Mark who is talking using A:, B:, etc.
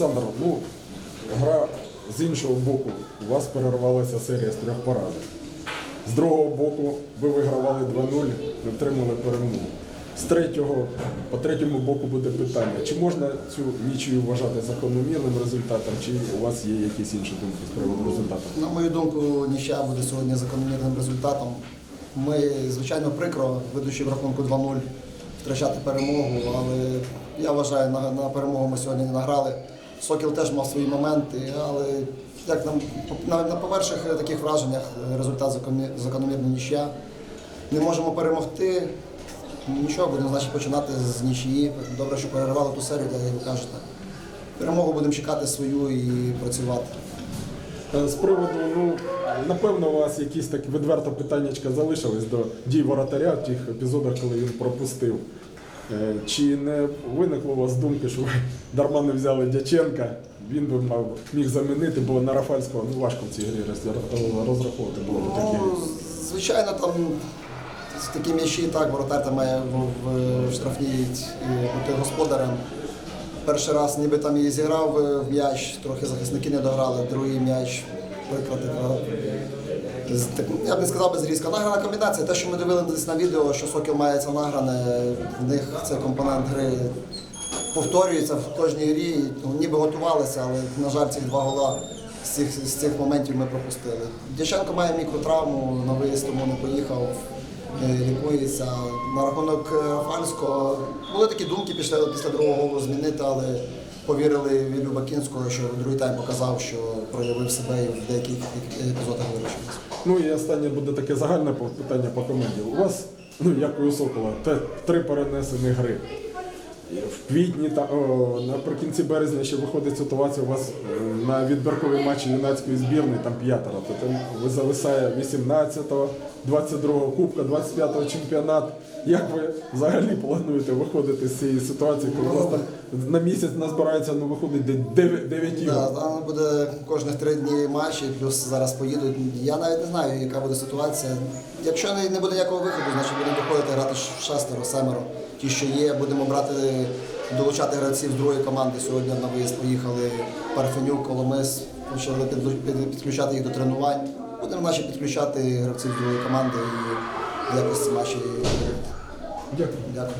A: Олександр, ну, гра з іншого боку, у вас перервалася серія з трьох поразок. З другого боку, ви вигравали 2-0, не втримали перемогу. З третього, по третьому боку буде питання, чи можна цю нічию вважати закономірним результатом, чи у вас є якісь інші думки з приводу результату?
B: На мою думку, нічия буде сьогодні закономірним результатом. Ми, звичайно, прикро, ведучи в рахунку 2-0, втрачати перемогу, але я вважаю, на, на перемогу ми сьогодні не награли. Сокіл теж мав свої моменти, але як нам на, на перших таких враженнях результат закономі- закономірна нічия. Не можемо перемогти. Нічого, будемо значить починати з нічиї. Добре, що перервали ту серію, як ви кажете. Перемогу будемо чекати свою і працювати.
A: Е, З приводу, ну, напевно, у вас якісь так відверто питаннячка залишились до дій воротаря в тих епізодах, коли він пропустив. Е, Чи не виникло у вас думки, що ви дарма не взяли Дяченка? Він би мав міг замінити, бо на Рафальського ну, важко в цій грі розраховувати було
B: Ну,
A: грі.
B: звичайно, там такі м'ячі, так, воротар там має в, штрафній е, бути господарем. Перший раз ніби там і зіграв е, в м'яч, трохи захисники не дограли, другий м'яч викрати. Я б не сказав безрізка. Награна комбінація. Те, що ми дивилися на відео, що Сокіл має це награне, в них цей компонент гри повторюється в кожній грі. Ну, ніби готувалися, але, на жаль, ці два гола з цих, з цих моментів ми пропустили. Дяченко має мікротравму, на виїзд тому не поїхав, е, лікується. На рахунок е, Рафальського були такі думки після, після другого голу змінити, але повірили Вілю Бакінського, що другий тайм показав, що проявив себе і в деяких епізодах вирішив.
A: Ну і останнє буде таке загальне питання по команді. У вас, ну як і у Сокола, три перенесені гри. В квітні та о, наприкінці березня ще виходить ситуація у вас е, на відбіркові матчі юнацької збірної, там п'ятеро. То там ви зависає 18-го, 22-го кубка, 25-го чемпіонат. Як ви взагалі плануєте виходити з цієї ситуації, коли у вас там на місяць назбирається, ну виходить 9, 9 ігор?
B: Там буде кожних три дні матчі, плюс зараз поїдуть. Я навіть не знаю, яка буде ситуація. Якщо не, буде ніякого виходу, значить будемо виходити грати шестеро, семеро. Ті, що є, будемо брати, долучати гравців з другої команди. Сьогодні на виїзд поїхали Парфенюк, Коломис, почали підключати їх до тренувань. Будемо наші підключати гравців з другої команди і якось ці матчі.
A: Дякую.
B: Дякую.